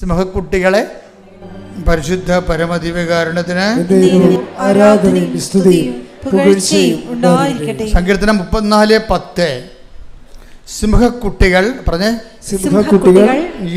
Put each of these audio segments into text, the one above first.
സിംഹക്കുട്ടികളെ പരിശുദ്ധ പരമദിവ്യകാരണത്തിന് ദൈവവും ആരാധനയും സ്തുതിയും പുകഴ്ചയും ഉണ്ടായിരിക്കട്ടെ. സങ്കീർത്തനം മുപ്പത്തിനാല് പത്ത്. സിംഹക്കുട്ടികൾ പറഞ്ഞേ സിംഹക്കുട്ടികൾ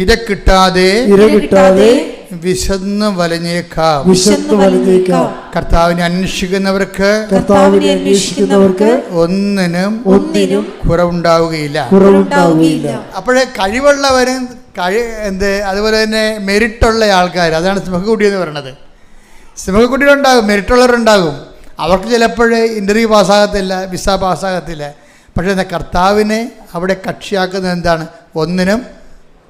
ഇര കിട്ടാതെ ഇര കിട്ടാതെ വിശന്ന് വലഞ്ഞേക്കാം. വിശന്ന് വലഞ്ഞേക്കാം. കർത്താവിനെ അന്വേഷിക്കുന്നവർക്ക് കർത്താവിനെ അന്വേഷിക്കുന്നവർക്ക് ഒന്നിനും ഒന്നിനും കുറവുണ്ടാവുകയില്ല. കുറവുണ്ടാവുകയില്ല. അപ്പോഴേ കഴിവുള്ളവരും കഴി എന്ത് അതുപോലെ തന്നെ മെരിറ്റുള്ള ആൾക്കാർ. അതാണ് സിംഹക്കുട്ടി എന്ന് പറയുന്നത് സിംഹക്കുട്ടികളുണ്ടാകും മെരിറ്റുള്ളവരുണ്ടാകും. അവർക്ക് ചിലപ്പോൾ ഇന്റർവ്യൂ പാസ്സാകത്തില്ല വിസ പാസ്സാകത്തില്ല പക്ഷേ കർത്താവിനെ അവിടെ കക്ഷിയാക്കുന്നത് എന്താണ്? ഒന്നിനും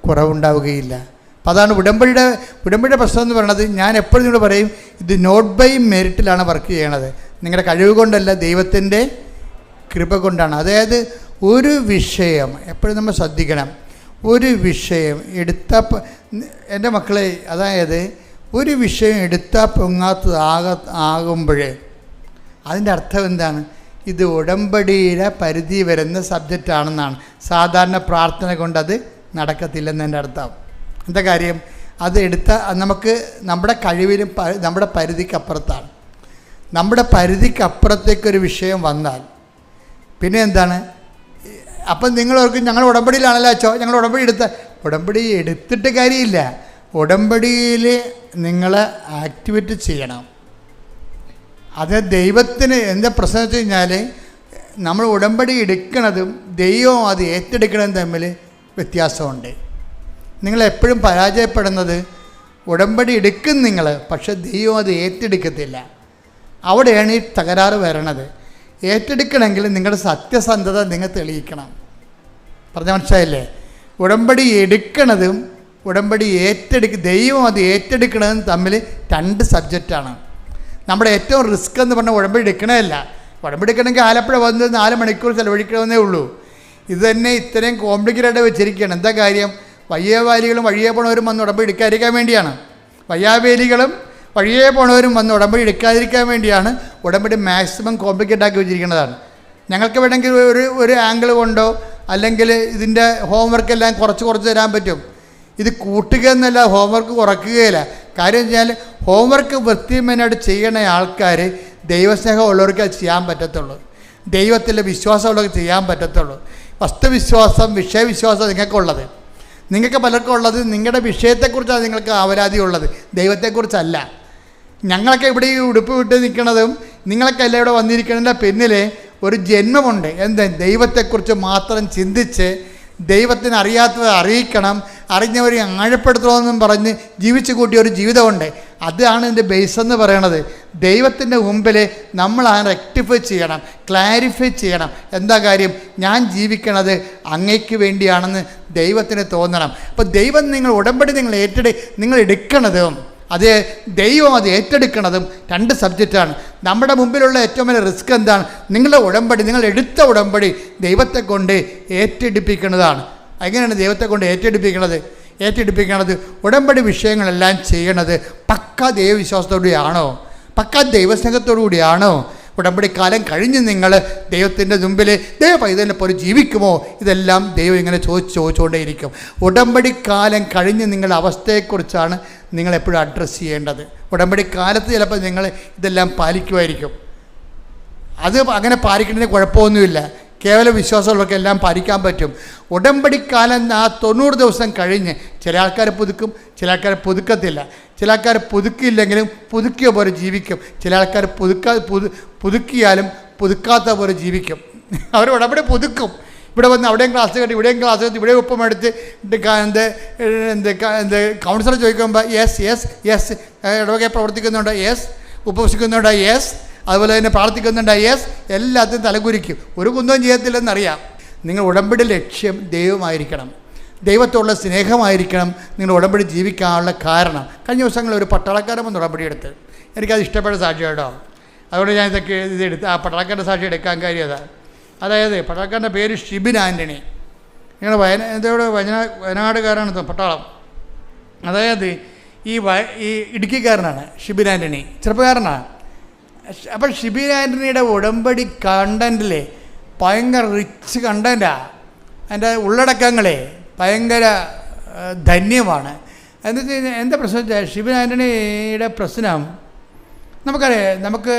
കുറവുണ്ടാവുകയില്ല. അപ്പം അതാണ് ഉടമ്പടിയുടെ ഉടമ്പടിയുടെ പ്രശ്നം എന്ന് പറയുന്നത് ഞാൻ എപ്പോഴും നിങ്ങൾ പറയും ഇത് നോട്ട് ബൈ മെറിറ്റിലാണ് വർക്ക് ചെയ്യണത്. നിങ്ങളുടെ കഴിവ് കൊണ്ടല്ല ദൈവത്തിന്റെ കൃപ കൊണ്ടാണ്. അതായത് ഒരു വിഷയം എപ്പോഴും നമ്മൾ ശ്രദ്ധിക്കണം. ഒരു വിഷയം എടുത്ത എന്റെ മക്കളെ അതായത് ഒരു വിഷയം എടുത്താൽ പൊങ്ങാത്തത് ആക ആകുമ്പോഴേ അതിന്റെ അർത്ഥം എന്താണ്? ഇത് ഉടമ്പടിയുടെ പരിധി വരുന്ന സബ്ജക്റ്റാണെന്നാണ് സാധാരണ പ്രാർത്ഥന കൊണ്ട് അത് നടക്കത്തില്ലെന്ന് എന്റെ അർത്ഥം. എന്താ കാര്യം? അത് എടുത്ത നമുക്ക് നമ്മുടെ കഴിവിലും നമ്മുടെ പരിധിക്കപ്പുറത്താണ്. നമ്മുടെ പരിധിക്കപ്പുറത്തേക്കൊരു വിഷയം വന്നാൽ പിന്നെ എന്താണ്? അപ്പം നിങ്ങൾ ഓർക്കും ഞങ്ങൾ ഉടമ്പടിയിലാണല്ലോ അച്ചോ? ഞങ്ങൾ ഉടമ്പടി എടുത്ത ഉടമ്പടി എടുത്തിട്ട് കാര്യമില്ല. ഉടമ്പടിയിൽ നിങ്ങൾ ആക്ടിവേറ്റ് ചെയ്യണം. അത് ദൈവത്തിന് എന്താ പ്രശ്നം വെച്ച് കഴിഞ്ഞാൽ നമ്മൾ ഉടമ്പടി എടുക്കണതും ദൈവം അത് ഏറ്റെടുക്കണതും തമ്മിൽ വ്യത്യാസമുണ്ട്. നിങ്ങൾ എപ്പോഴും പരാജയപ്പെടുന്നത് ഉടമ്പടി എടുക്കും നിങ്ങൾ പക്ഷെ ദൈവം അത് ഏറ്റെടുക്കത്തില്ല. അവിടെയാണ് ഈ തകരാറ് വരണത്. ഏറ്റെടുക്കണമെങ്കിൽ നിങ്ങളുടെ സത്യസന്ധത നിങ്ങൾ തെളിയിക്കണം. പറഞ്ഞ മനസ്സിലായില്ലേ? ഉടമ്പടി എടുക്കണതും ഉടമ്പടി ഏറ്റെടുക്ക ദൈവം അത് ഏറ്റെടുക്കണതും തമ്മിൽ രണ്ട് സബ്ജക്റ്റാണ് നമ്മുടെ ഏറ്റവും റിസ്ക് എന്ന് പറഞ്ഞാൽ ഉടമ്പടി എടുക്കണമല്ല ഉടമ്പടി എടുക്കണമെങ്കിൽ ആലപ്പുഴ വന്ന് നാല് മണിക്കൂർ ചിലവഴിക്കണമെന്നേ ഉള്ളൂ. ഇത് തന്നെ ഇത്രയും കോംപ്ലിക്കേറ്റഡ് വെച്ചിരിക്കുകയാണ്. എന്താ കാര്യം? വയ്യവാലികളും വഴിയെ പോണവരും വന്ന് ഉടമ്പടി എടുക്കാതിരിക്കാൻ വേണ്ടിയാണ്. വയ്യാവേലികളും വഴിയെ പോണവരും വന്ന് ഉടമ്പടി എടുക്കാതിരിക്കാൻ വേണ്ടിയാണ് ഉടമ്പടി മാക്സിമം കോംപ്ലിക്കേറ്റ് ആക്കി വെച്ചിരിക്കുന്നതാണ്. ഞങ്ങൾക്ക് വേണമെങ്കിൽ ഒരു ഒരു ആംഗിൾ കൊണ്ടോ അല്ലെങ്കിൽ ഇതിന്റെ ഹോംവർക്ക് എല്ലാം കുറച്ച് കുറച്ച് തരാൻ പറ്റും. ഇത് കൂട്ടുക എന്നല്ല ഹോംവർക്ക് കുറയ്ക്കുകയില്ല കാര്യം വെച്ചാൽ ഹോംവർക്ക് വൃത്തിമേനായിട്ട് ചെയ്യണ ആൾക്കാർ ദൈവസ്നേഹം ഉള്ളവർക്ക് അത് ചെയ്യാൻ പറ്റത്തുള്ളൂ. ദൈവത്തിലെ വിശ്വാസമുള്ളവർക്ക് ചെയ്യാൻ പറ്റത്തുള്ളൂ. വസ്തുവിശ്വാസം വിഷയവിശ്വാസം നിങ്ങൾക്കുള്ളത് നിങ്ങൾക്ക് പലർക്കും ഉള്ളത് നിങ്ങളുടെ വിഷയത്തെക്കുറിച്ചാണ് നിങ്ങൾക്ക് അവരാധി ഉള്ളത്. ദൈവത്തെക്കുറിച്ചല്ല. ഞങ്ങളൊക്കെ ഇവിടെ ഈ ഉടുപ്പ് വിട്ട് നിൽക്കുന്നതും നിങ്ങളൊക്കെ എല്ലാം ഇവിടെ വന്നിരിക്കുന്നതിന്റെ പിന്നിൽ ഒരു ജന്മമുണ്ട്. എന്താ? ദൈവത്തെക്കുറിച്ച് മാത്രം ചിന്തിച്ച് ദൈവത്തിന് അറിയാത്തത് അറിയിക്കണം. അറിഞ്ഞവരെ ആഴപ്പെടുത്തണമെന്നും പറഞ്ഞ് ജീവിച്ചു കൂട്ടിയ ഒരു ജീവിതമുണ്ട്. അതാണ് എന്റെ ബേസ് എന്ന് പറയണത്. ദൈവത്തിന്റെ മുമ്പിൽ നമ്മൾ ആ റെക്ടിഫൈ ചെയ്യണം ക്ലാരിഫൈ ചെയ്യണം. എന്താ കാര്യം? ഞാൻ ജീവിക്കണത് അങ്ങയ്ക്ക് വേണ്ടിയാണെന്ന് ദൈവത്തിന് തോന്നണം. അപ്പോൾ ദൈവം നിങ്ങൾ ഉടമ്പടി നിങ്ങൾ ഏറ്റെടു നിങ്ങൾ എടുക്കണതും അത് ദൈവം അത് ഏറ്റെടുക്കണതും രണ്ട് സബ്ജക്റ്റാണ്. നമ്മുടെ മുമ്പിലുള്ള ഏറ്റവും വലിയ റിസ്ക് എന്താണ്? നിങ്ങളുടെ ഉടമ്പടി നിങ്ങൾ എടുത്ത ഉടമ്പടി ദൈവത്തെ കൊണ്ട് ഏറ്റെടുപ്പിക്കുന്നതാണ്. എങ്ങനെയാണ് ദൈവത്തെ കൊണ്ട് ഏറ്റെടുപ്പിക്കുന്നത്? ഏറ്റെടുപ്പിക്കുന്നത് ഉടമ്പടി വിഷയങ്ങളെല്ലാം ചെയ്യണത് പക്ക ദൈവവിശ്വാസത്തോടുകൂടിയാണോ? പക്ക ദൈവസ്നേഹത്തോടു കൂടിയാണോ ഉടമ്പടി കാലം കഴിഞ്ഞ് നിങ്ങൾ ദൈവത്തിന്റെ മുമ്പിൽ ദൈവ പൈതലിനെ പോലെ ജീവിക്കുമോ? ഇതെല്ലാം ദൈവം ഇങ്ങനെ ചോദിച്ച് ചോദിച്ചുകൊണ്ടേയിരിക്കും. ഉടമ്പടി കാലം കഴിഞ്ഞ് നിങ്ങളുടെ അവസ്ഥയെക്കുറിച്ചാണ് നിങ്ങൾ എപ്പോഴും അഡ്രസ്സ് ചെയ്യേണ്ടത്. ഉടമ്പടി കാലത്ത് ചിലപ്പോൾ നിങ്ങൾ ഇതെല്ലാം പാലിക്കുമായിരിക്കും. അത് അങ്ങനെ പാലിക്കുന്നതിന് കുഴപ്പമൊന്നുമില്ല. കേവല വിശ്വാസമുള്ളവർക്ക് എല്ലാം പാലിക്കാൻ പറ്റും. ഉടമ്പടിക്കാലം ആ തൊണ്ണൂറ് ദിവസം കഴിഞ്ഞ് ചില ആൾക്കാർ പുതുക്കും ചില ആൾക്കാർ പുതുക്കത്തില്ല. ചില ആൾക്കാർ പുതുക്കിയില്ലെങ്കിലും പുതുക്കിയ പോലെ ജീവിക്കും. ചില ആൾക്കാർ പുതുക്കാ പുതു പുതുക്കിയാലും പുതുക്കാത്ത പോലെ ജീവിക്കും. അവർ ഉടമ്പടി പുതുക്കും. ഇവിടെ വന്ന് അവിടെയും ക്ലാസ് കെട്ടി ഇവിടെയും ക്ലാസ് കെട്ടി ഇവിടെ ഒപ്പം എടുത്ത് എന്ത് എന്ത് എന്ത് കൗൺസിലർ ചോദിക്കുമ്പോൾ യെസ് യെസ് യെസ് ഇടവകെ പ്രവർത്തിക്കുന്നുണ്ട്? യെസ് ഉപവസിക്കുന്നുണ്ട് യെസ് അതുപോലെ തന്നെ പ്രാർത്ഥിക്കുന്നുണ്ട് യെസ് എല്ലാത്തിനും തലകുരിക്കും. ഒരു കുന്തവും ചെയ്യത്തില്ലെന്നറിയാം. നിങ്ങൾ ഉടമ്പടി ലക്ഷ്യം ദൈവമായിരിക്കണം. ദൈവത്തോടുള്ള സ്നേഹമായിരിക്കണം. നിങ്ങൾ ഉടമ്പടി ജീവിക്കാനുള്ള കാരണം. കഴിഞ്ഞ ദിവസങ്ങളിൽ ഒരു പട്ടാളക്കാരൻ വന്ന് ഉടമ്പടി എടുത്ത്. എനിക്കത് ഇഷ്ടപ്പെട്ട സാക്ഷി കേട്ടോ. അതുകൊണ്ട് ഞാൻ ഇതൊക്കെ ഇതെടുത്ത് ആ പട്ടാളക്കാരന്റെ സാക്ഷി എടുക്കാൻ കാര്യം അതാണ് അതായത് പട്ടാളക്കാരന്റെ പേര് ഷിബിൻ ആന്റണി. നിങ്ങൾ വയന എന്തോടെ വയനാ വയനാടുകാരാണ് പട്ടാളം. അതായത് ഈ വ ഈ ഇടുക്കിക്കാരനാണ് ഷിബിൻ ആന്റണി. ചെറുപ്പക്കാരനാണ്. അപ്പോൾ ഷിബിൻ ആന്റണിയുടെ ഉടമ്പടി കണ്ടന്റിലെ ഭയങ്കര റിച്ച് കണ്ടന്റാണ് അതിന്റെ ഉള്ളടക്കങ്ങളെ ഭയങ്കര ധന്യമാണ്. കഴിഞ്ഞാൽ എന്താ പ്രശ്നം വെച്ചാൽ ഷിബിൻ ആന്റണിയുടെ പ്രശ്നം നമുക്കറിയാം നമുക്ക്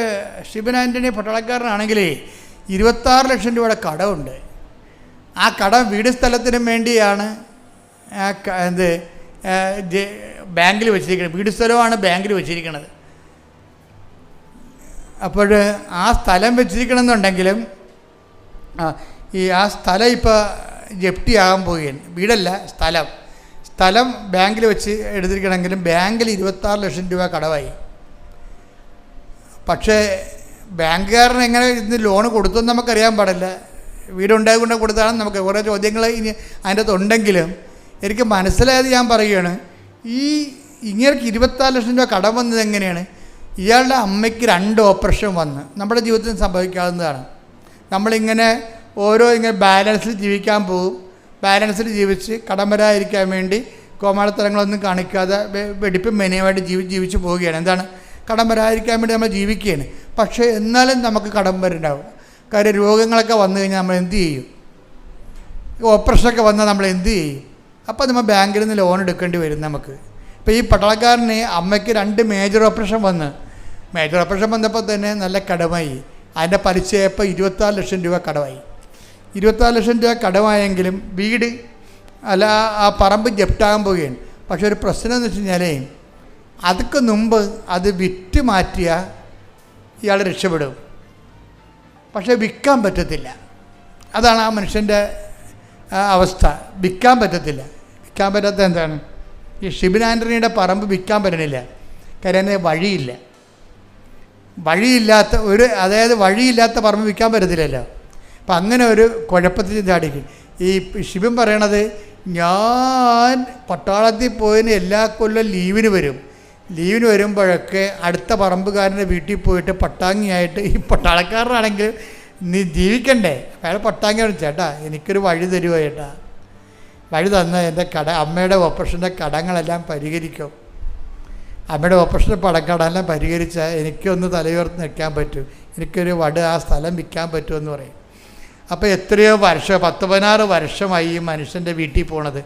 ഷിബിൻ ആന്റണി പട്ടാളക്കാരനാണെങ്കിൽ ഇരുപത്താറ് ലക്ഷം രൂപയുടെ കടമുണ്ട്. ആ കടം വീട് സ്ഥലത്തിനും വേണ്ടിയാണ് എന്ത് ബാങ്കിൽ വെച്ചിരിക്കുന്നത് വീട് സ്ഥലമാണ് ബാങ്കിൽ വെച്ചിരിക്കുന്നത് അപ്പോൾ ആ സ്ഥലം വെച്ചിരിക്കണമെന്നുണ്ടെങ്കിലും ഈ ആ സ്ഥലം ഇപ്പോൾ ജപ്തിയാകാൻ പോവുകയാണ്. വീടല്ല സ്ഥലം. സ്ഥലം ബാങ്കിൽ വെച്ച് എടുത്തിരിക്കണമെങ്കിലും ബാങ്കിൽ ഇരുപത്താറ് ലക്ഷം രൂപ കടവായി. പക്ഷേ ബാങ്കുകാരൻ എങ്ങനെ ഇന്ന് ലോൺ കൊടുത്തെന്ന് നമുക്കറിയാൻ പാടില്ല. വീടുണ്ടായി കൊണ്ട് കൊടുത്താണ് നമുക്ക് കുറേ ചോദ്യങ്ങൾ ഇനി അതിന്റെ ഉണ്ടെങ്കിലും എനിക്ക് മനസ്സിലായത് ഞാൻ പറയുകയാണ് ഈ ഇങ്ങനെ ഇരുപത്താറ് ലക്ഷം രൂപ കടം വന്നത് എങ്ങനെയാണ്? ഇയാളുടെ അമ്മയ്ക്ക് രണ്ട് ഓപ്പറേഷൻ വന്ന്. നമ്മുടെ ജീവിതത്തിൽ സംഭവിക്കാവുന്നതാണ്. നമ്മളിങ്ങനെ ഓരോ ഇങ്ങനെ ബാലൻസിൽ ജീവിക്കാൻ പോകും ബാലൻസിൽ ജീവിച്ച് കടം വരാതിരിക്കാൻ വേണ്ടി കോമാളിത്തരങ്ങളൊന്നും കാണിക്കാതെ വെടിപ്പ് മെനയുമായിട്ട് ജീവി ജീവിച്ച് പോവുകയാണ്. എന്താണ്? കടം വരാതിരിക്കാൻ വേണ്ടി നമ്മൾ ജീവിക്കുകയാണ്. പക്ഷേ എന്നാലും നമുക്ക് കടം കാര്യം രോഗങ്ങളൊക്കെ വന്നു കഴിഞ്ഞാൽ നമ്മൾ എന്ത് ചെയ്യും? ഓപ്പറേഷനൊക്കെ വന്നാൽ നമ്മൾ എന്ത് ചെയ്യും? അപ്പോൾ നമ്മൾ ബാങ്കിൽ നിന്ന് ലോൺ എടുക്കേണ്ടി വരും നമുക്ക്. ഇപ്പോൾ ഈ പട്ടാളക്കാരന് അമ്മയ്ക്ക് രണ്ട് മേജർ ഓപ്പറേഷൻ വന്ന്. മേജർ ഓപ്പറേഷൻ വന്നപ്പോൾ തന്നെ നല്ല കടമായി. അതിന്റെ പലിശ ഇപ്പോൾ ഇരുപത്താറ് ലക്ഷം രൂപ കടമായി. ഇരുപത്താറ് ലക്ഷം രൂപ കടമായെങ്കിലും വീട് അല്ല ആ പറമ്പ് ജപ്റ്റാകാൻ പോവുകയാണ്. പക്ഷേ ഒരു പ്രശ്നം എന്ന് വെച്ച് കഴിഞ്ഞാൽ അതൊക്കെ മുമ്പ് അത് വിറ്റ് മാറ്റിയ ഇയാൾ രക്ഷപ്പെടും. പക്ഷേ വിൽക്കാൻ പറ്റത്തില്ല. അതാണ് ആ മനുഷ്യന്റെ അവസ്ഥ. വിൽക്കാൻ പറ്റത്തില്ല. വിൽക്കാൻ പറ്റാത്ത എന്താണ്? ഈ ഷിബിൻ ആന്റണിയുടെ പറമ്പ് വിൽക്കാൻ പറ്റണില്ല. കാര്യം വഴിയില്ല. വഴിയില്ലാത്ത ഒരു അതായത് വഴിയില്ലാത്ത പറമ്പ് വിൽക്കാൻ പറ്റത്തില്ലല്ലോ. അപ്പം അങ്ങനെ ഒരു കുഴപ്പത്തിൽ ചാടിക്കും ഈ ശിവൻ പറയണത് ഞാൻ പട്ടാളത്തിൽ പോയതിന് എല്ലാ കൊല്ലം ലീവിന് വരും. ലീവിന് വരുമ്പോഴൊക്കെ അടുത്ത പറമ്പുകാരന്റെ വീട്ടിൽ പോയിട്ട് പട്ടാങ്ങിയായിട്ട് ഈ പട്ടാളക്കാരനാണെങ്കിൽ നീ ജീവിക്കണ്ടേ? അയാൾ പട്ടാങ്ങിയാണ് ചേട്ടാ എനിക്കൊരു വഴി തരുമോ ചേട്ടാ? വഴി തന്ന എന്റെ കട അമ്മയുടെ ഓപ്പറേഷന്റെ കടങ്ങളെല്ലാം പരിഹരിക്കും. അമ്മയുടെ ഓപ്പറേഷൻ പടക്കടെല്ലാം പരിഹരിച്ചാൽ എനിക്കൊന്ന് തലയുയർത്ത് നിൽക്കാൻ പറ്റും. എനിക്കൊരു വട് ആ സ്ഥലം വിൽക്കാൻ പറ്റുമെന്ന് പറയും. അപ്പോൾ എത്രയോ വർഷം പത്ത് പതിനാറ് വർഷമായി ഈ മനുഷ്യന്റെ വീട്ടിൽ പോണത്.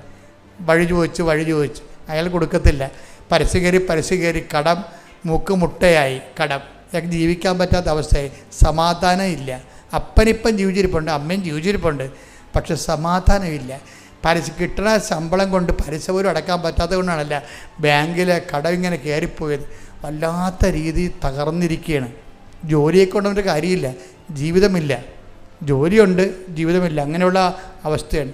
വഴി ചോദിച്ച് വഴി ചോദിച്ച്. അയാൾ കൊടുക്കത്തില്ല. പരസ്യം കയറി പരസ്യം കയറി കടം മൂക്ക് മുട്ടയായി കടം. അയാൾക്ക് ജീവിക്കാൻ പറ്റാത്ത അവസ്ഥയായി. സമാധാനം ഇല്ല. അപ്പനിപ്പം ജീവിച്ചിരിപ്പുണ്ട് അമ്മയും ജീവിച്ചിരിപ്പുണ്ട്. പക്ഷെ സമാധാനമില്ല പരസ്യം കിട്ടുന്ന ശമ്പളം കൊണ്ട് പരസ്യം പോലും അടക്കാൻ പറ്റാത്തത് കൊണ്ടാണല്ല ബാങ്കിലെ കടം ഇങ്ങനെ കയറിപ്പോയത്. വല്ലാത്ത രീതിയിൽ തകർന്നിരിക്കുകയാണ് ജോലിയെ കൊണ്ടൊരു കാര്യമില്ല. ജീവിതമില്ല. ജോലിയുണ്ട് ജീവിതമില്ല. അങ്ങനെയുള്ള അവസ്ഥയാണ്.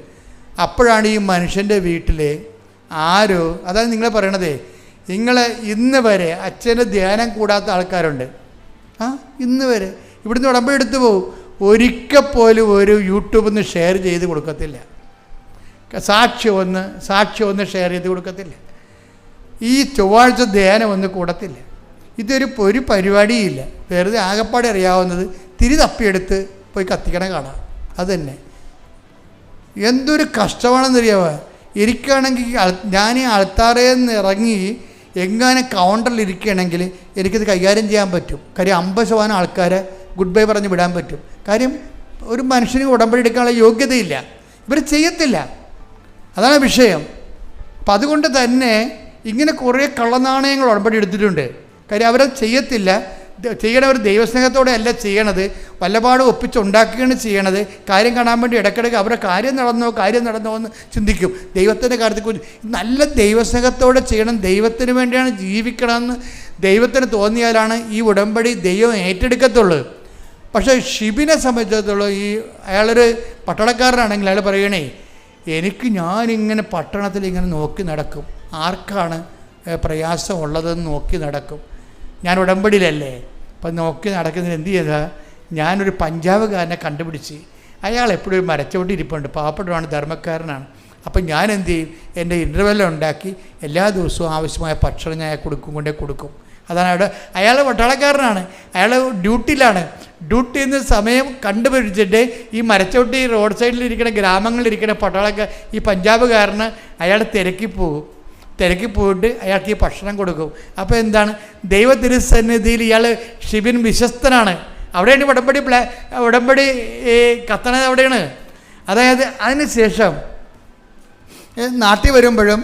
അപ്പോഴാണ് ഈ മനുഷ്യന്റെ വീട്ടിൽ ആരോ അതായത് നിങ്ങൾ പറയണതേ നിങ്ങൾ ഇന്ന് വരെ അച്ഛന്റെ ധ്യാനം കൂടാത്ത ആൾക്കാരുണ്ട്. ആ ഇന്ന് വരെ. ഇവിടുന്ന് ഉടമ്പെടുത്തു പോകും ഒരിക്കൽ പോലും ഒരു യൂട്യൂബിൽ നിന്ന് ഷെയർ ചെയ്ത് കൊടുക്കത്തില്ല. സാക്ഷി ഒന്ന് സാക്ഷി ഒന്ന് ഷെയർ ചെയ്ത് കൊടുക്കത്തില്ല. ഈ ചൊവ്വാഴ്ച ധ്യാനം ഒന്ന് കൂടത്തില്ല. ഇതൊരു ഒരു പരിപാടിയില്ല. വെറുതെ ആകപ്പാടെ അറിയാവുന്നത് തിരി തപ്പിയെടുത്ത് പോയി കത്തിക്കണം കാണാം. അതുതന്നെ എന്തൊരു കഷ്ടമാണെന്നറിയാമോ എനിക്കാണെങ്കിൽ ഞാൻ അൾത്താറയിൽ നിന്ന് ഇറങ്ങി എങ്ങനെ കൗണ്ടറിൽ ഇരിക്കുകയാണെങ്കിൽ എനിക്കത് കൈകാര്യം ചെയ്യാൻ പറ്റും. കാര്യം അമ്പത് ശതമാനം ആൾക്കാരെ ഗുഡ് ബൈ പറഞ്ഞ് വിടാൻ പറ്റും. കാര്യം ഒരു മനുഷ്യന് ഉടമ്പടി എടുക്കാനുള്ള യോഗ്യതയില്ല. ഇവർ ചെയ്യത്തില്ല. അതാണ് വിഷയം. അപ്പം അതുകൊണ്ട് തന്നെ ഇങ്ങനെ കുറേ കള്ളനാണയങ്ങൾ ഉടമ്പടി എടുത്തിട്ടുണ്ട്. കാര്യം അവരത് ചെയ്യത്തില്ല. ചെയ്യണവർ ദൈവസ്നേഹത്തോടെ അല്ല ചെയ്യണത്. വല്ലപാട് ഒപ്പിച്ചുണ്ടാക്കുകയാണ് ചെയ്യണത്. കാര്യം കാണാൻ വേണ്ടി ഇടയ്ക്കിടയ്ക്ക് അവരുടെ കാര്യം നടന്നോ കാര്യം നടന്നോ എന്ന് ചിന്തിക്കും. ദൈവത്തിന്റെ കാര്യത്തെക്കുറിച്ച് നല്ല ദൈവസ്നേഹത്തോടെ ചെയ്യണം. ദൈവത്തിന് വേണ്ടിയാണ് ജീവിക്കണമെന്ന് ദൈവത്തിന് തോന്നിയാലാണ് ഈ ഉടമ്പടി ദൈവം ഏറ്റെടുക്കത്തുള്ളൂ. പക്ഷേ ഷിബിനെ സംബന്ധിച്ചിടത്തോളം ഈ അയാളൊരു പട്ടണക്കാരനാണെങ്കിൽ അയാൾ പറയണേ എനിക്ക് ഞാനിങ്ങനെ പട്ടണത്തിൽ ഇങ്ങനെ നോക്കി നടക്കും. ആർക്കാണ് പ്രയാസം പ്രയാസമുള്ളതെന്ന് നോക്കി നടക്കും. ഞാൻ ഉടമ്പടിയിലല്ലേ. അപ്പം നോക്കി നടക്കുന്നതിന് എന്ത് ചെയ്താൽ ഞാനൊരു പഞ്ചാബുകാരനെ കണ്ടുപിടിച്ച്. അയാൾ എപ്പോഴും ഒരു മരച്ചോട്ടി ഇരിപ്പുണ്ട് ധർമ്മക്കാരനാണ്. അപ്പം ഞാൻ എന്ത് ചെയ്യും? എന്റെ ഇന്റർവെല്ലാം ഉണ്ടാക്കി എല്ലാ ദിവസവും ആവശ്യമായ ഭക്ഷണം ഞാൻ കൊടുക്കും കൊണ്ടേ കൊടുക്കും. അതാണ് അവിടെ അയാൾ പട്ടാളക്കാരനാണ്. അയാൾ ഡ്യൂട്ടിയിലാണ്. ഡ്യൂട്ടി എന്ന സമയം കണ്ടുപിടിച്ചിട്ട് ഈ മരച്ചോട്ടി റോഡ് സൈഡിലിരിക്കുന്ന ഗ്രാമങ്ങളിലിരിക്കുന്ന പട്ടാളക്കാർ ഈ പഞ്ചാബുകാരന് അയാൾ തിരക്കി പോകും തിരക്കി പോയിട്ട് അയാൾക്ക് ഈ ഭക്ഷണം കൊടുക്കും. അപ്പോൾ എന്താണ്? ദൈവ തിരുസന്നിധിയിൽ ഇയാൾ ഷിബിൻ വിശ്വസ്തനാണ്. അവിടെയാണ് ഉടമ്പടി പ്ലാ ഉടമ്പടി കത്തണത് അവിടെയാണ്. അതായത് അതിന് ശേഷം ഏ, നാട്ടിൽ വരുമ്പോഴും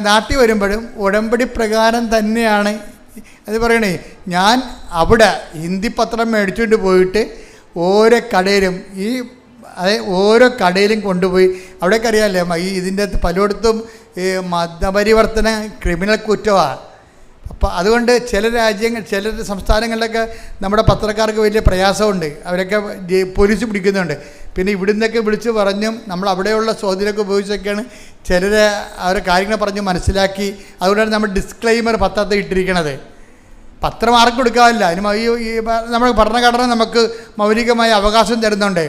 നാട്ടിൽ വരുമ്പോഴും ഉടമ്പടി പ്രകാരം തന്നെയാണ് അത് പറയണേ ഞാൻ അവിടെ ഹിന്ദി പത്രം മേടിച്ചുകൊണ്ട് പോയിട്ട് ഓരോ കടയിലും ഈ അതായത് ഓരോ കടയിലും കൊണ്ടുപോയി മ- ഈ ഇതിന്റെ പലയിടത്തും ഈ മതപരിവർത്തന ക്രിമിനൽ കുറ്റമാണ് അപ്പോൾ അതുകൊണ്ട് ചില രാജ്യങ്ങൾ ചില സംസ്ഥാനങ്ങളിലൊക്കെ നമ്മുടെ പത്രക്കാർക്ക് വലിയ പ്രയാസമുണ്ട്. അവരൊക്കെ പോലീസ് പിടിക്കുന്നുണ്ട്. പിന്നെ ഇവിടുന്നൊക്കെ വിളിച്ച് പറഞ്ഞും നമ്മൾ അവിടെയുള്ള സ്വാധീനമൊക്കെ ഉപയോഗിച്ചൊക്കെയാണ് ചിലർ അവരെ കാര്യങ്ങൾ പറഞ്ഞ് മനസ്സിലാക്കി അതുകൊണ്ടാണ് നമ്മൾ ഡിസ്ക്ലൈമർ പത്രത്തെ ഇട്ടിരിക്കണത്. പത്രം ആർക്കും കൊടുക്കാറില്ല അതിന് ഈ നമ്മൾ ഭരണഘടന നമുക്ക് മൗലികമായ അവകാശം തരുന്നുണ്ട്.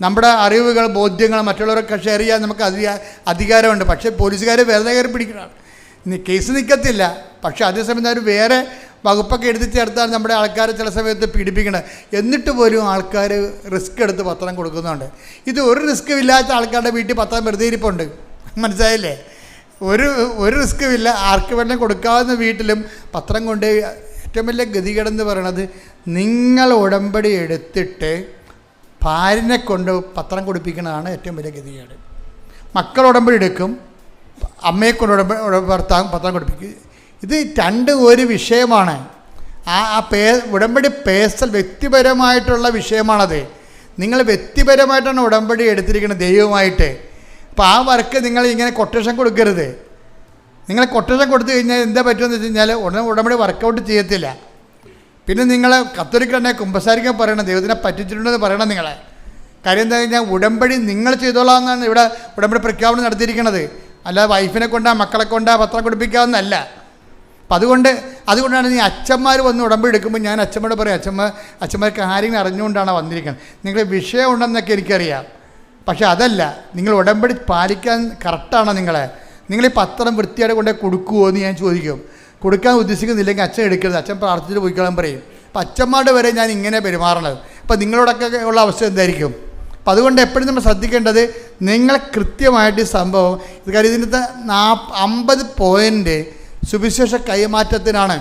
നമ്മുടെ അറിവുകൾ ബോധ്യങ്ങൾ മറ്റുള്ളവരൊക്കെ ഷെയർ ചെയ്യാൻ നമുക്ക് അധിക അധികാരമുണ്ട്. പക്ഷേ പോലീസുകാർ വെറുതെ കയറി പിടിക്കണം നി- കേസ് നിൽക്കത്തില്ല പക്ഷേ അതേസമയം അവർ വേറെ വകുപ്പൊക്കെ എടുത്ത് ചേർത്താൽ നമ്മുടെ ആൾക്കാരെ ചില സമയത്ത് പീഡിപ്പിക്കണം. എന്നിട്ട് പോലും ആൾക്കാർ റിസ്ക് എടുത്ത് പത്രം കൊടുക്കുന്നുണ്ട്. ഇത് ഒരു റിസ്ക്കും ഇല്ലാത്ത ആൾക്കാരുടെ വീട്ടിൽ പത്രം വെറുതെ ഇരിപ്പുണ്ട്. മനസ്സിലായില്ലേ? ഒരു ഒരു റിസ്ക്കും ഇല്ല. ആർക്ക് വേണം കൊടുക്കാവുന്ന വീട്ടിലും പത്രം കൊണ്ട് ഏറ്റവും വലിയ ഗതികേടെന്ന് പറയണത് നിങ്ങൾ ഉടമ്പടി എടുത്തിട്ട് ഭാര്യനെ കൊണ്ട് പത്രം കൊടുപ്പിക്കുന്നതാണ് ഏറ്റവും വലിയ ഗതികേട്. മക്കൾ ഉടമ്പടി എടുക്കും അമ്മയെ കൊണ്ട് ഭർത്താവ് പത്രം കൊടുപ്പിക്കുക ഇത് രണ്ട് ഒരു വിഷയമാണ്. ആ ആ പേ ഉടമ്പടി പേഴ്സൽ വ്യക്തിപരമായിട്ടുള്ള വിഷയമാണത്. നിങ്ങൾ വ്യക്തിപരമായിട്ടാണ് ഉടമ്പടി എടുത്തിരിക്കുന്നത് ദൈവമായിട്ട് അപ്പോൾ ആ വർക്ക് നിങ്ങൾ ഇങ്ങനെ കൊട്ടേഷൻ കൊടുക്കരുത്. നിങ്ങൾ കൊട്ടേഷൻ കൊടുത്തു കഴിഞ്ഞാൽ എന്താ പറ്റുമെന്ന് വെച്ച് കഴിഞ്ഞാൽ ഉടനെ ഉടമ്പടി വർക്കൗട്ട് ചെയ്യത്തില്ല. പിന്നെ നിങ്ങൾ കത്തോലിക്കന്നെ കുമ്പസാരിക്കാൻ പറയണം. ദൈവത്തിനെ പറ്റിച്ചിട്ടുണ്ടെന്ന് പറയണം നിങ്ങളെ. കാര്യം എന്താ കഴിഞ്ഞാൽ ഉടമ്പടി നിങ്ങൾ ചെയ്തോളാം എന്നാണ് ഇവിടെ ഉടമ്പടി പ്രഖ്യാപനം നടത്തിയിരിക്കുന്നത്. അല്ലാതെ വൈഫിനെ കൊണ്ടാ മക്കളെ കൊണ്ടാ പത്രം കൊടുപ്പിക്കാവുന്നല്ല അപ്പം അതുകൊണ്ട് അതുകൊണ്ടാണ് നീ അച്ഛന്മാർ വന്ന് ഉടമ്പടി എടുക്കുമ്പോൾ ഞാൻ അച്ഛമ്മയോട് പറയും അച്ഛമ്മ അച്ഛന്മാർ കാര്യങ്ങൾ അറിഞ്ഞുകൊണ്ടാണ് വന്നിരിക്കുന്നത്? നിങ്ങൾ വിഷയം ഉണ്ടെന്നൊക്കെ എനിക്കറിയാം. പക്ഷേ അതല്ല നിങ്ങൾ ഉടമ്പടി പാലിക്കാൻ കറക്റ്റാണോ നിങ്ങളെ? നിങ്ങൾ ഈ പത്രം വൃത്തിയായിട്ട് കൊണ്ടേ കൊടുക്കുമോ എന്ന് ഞാൻ ചോദിക്കും. കൊടുക്കാൻ ഉദ്ദേശിക്കുന്നില്ലെങ്കിൽ അച്ഛൻ എടുക്കരുത്. അച്ഛൻ പ്രാർത്ഥിച്ചിട്ട് പോയിക്കോളാൻ പറയും. അപ്പം അച്ഛന്മാരുടെ വരെ ഞാൻ ഇങ്ങനെ പെരുമാറണത്. അപ്പം നിങ്ങളോടൊക്കെ ഉള്ള അവസ്ഥ എന്തായിരിക്കും? അപ്പം അതുകൊണ്ട് എപ്പോഴും നമ്മൾ ശ്രദ്ധിക്കേണ്ടത് നിങ്ങൾ കൃത്യമായിട്ട് സംഭവം ഇത് കാര്യം ഇതിന്റെ നാ അമ്പത് പോയിന്റ് സുവിശേഷ കൈമാറ്റത്തിനാണ്.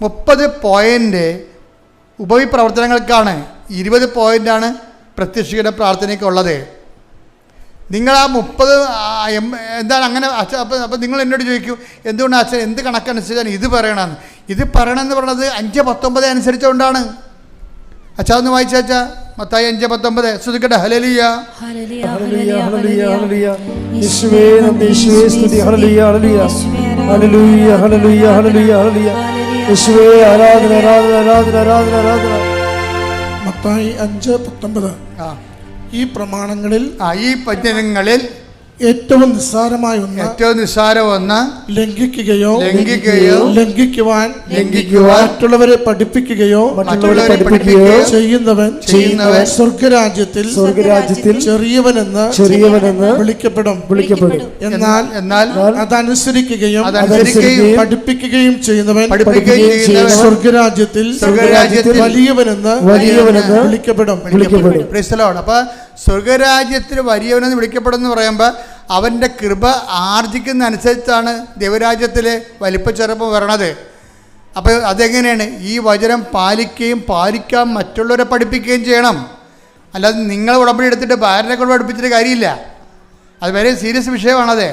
മുപ്പത് പോയിന്റ് ഉപവിപ്രവർത്തനങ്ങൾക്കാണ് ഇരുപത് പോയിന്റാണ് പ്രത്യക്ഷയുടെ പ്രാർത്ഥനയ്ക്കുള്ളത് നിങ്ങൾ ആ മുപ്പത് എന്താണ് അങ്ങനെ അച്ഛൻ അപ്പം അപ്പം നിങ്ങൾ എന്നോട് ചോദിക്കൂ എന്തുകൊണ്ട് അച്ഛൻ എന്ത് കണക്കനുസരിച്ചാണ് ഇത് പറയണമെന്ന് ഇത് പറയണമെന്ന് പറയുന്നത് അഞ്ച് പത്തൊമ്പത് അനുസരിച്ചുകൊണ്ടാണ്. അച്ഛാ ഒന്ന് വായിച്ച അച്ഛാ. മത്തായി അഞ്ച് പത്തൊമ്പത്. ശ്രദ്ധിക്കട്ടെ ഹലലിയ മത്തായി അഞ്ച് പത്തൊമ്പത്. ഈ പ്രമാണങ്ങളിൽ ആ ഈ പദ്യങ്ങളിൽ ഏറ്റവും നിസ്സാരമായ ഒന്ന് ഏറ്റവും നിസ്സാര ഒന്ന് ലംഘിക്കുകയോ ലംഘിക്കുകയോ ലംഘിക്കുവാൻ ലംഘിക്കുവാൻ മറ്റുള്ളവരെ പഠിപ്പിക്കുകയോ മറ്റുള്ളവരെ പഠിപ്പിക്കുകയോ ചെയ്യുന്നവൻ ചെയ്യുന്നവൻ സ്വർഗരാജ്യത്തിൽ സ്വർഗരാജ്യത്തിൽ ചെറിയവനെന്ന് ചെറിയവനെന്ന് വിളിക്കപ്പെടും. വിളിക്കപ്പെടും. എന്നാൽ എന്നാൽ അതനുസരിക്കുകയും അതനുസരിക്കുകയും പഠിപ്പിക്കുകയും ചെയ്യുന്നവൻ പഠിപ്പിക്കുകയും സ്വർഗരാജ്യത്തിൽ സ്വർഗരാജ്യത്തിൽ വലിയവനെന്ന് വലിയവനെന്ന് വിളിക്കപ്പെടും. വിളിക്കപ്പെടും. അപ്പൊ അപ്പോൾ സ്വർഗരാജ്യത്തിൽ വലിയവനെന്ന് വിളിക്കപ്പെടും എന്ന് പറയുമ്പോൾ അവന്റെ കൃപ ആർജിക്കുന്നതനുസരിച്ചാണ് ദൈവരാജ്യത്തിലെ വലിപ്പച്ചെറുപ്പം വരണത്. അപ്പോൾ അതെങ്ങനെയാണ്? ഈ വചനം പാലിക്കുകയും പാലിക്കാൻ മറ്റുള്ളവരെ പഠിപ്പിക്കുകയും ചെയ്യണം. അല്ലാതെ നിങ്ങൾ ഉടമ്പടി എടുത്തിട്ട് ഭാര്യനെ കൊണ്ട് പഠിപ്പിച്ചിട്ട് കാര്യമില്ല. അത് വളരെ സീരിയസ് വിഷയമാണത്.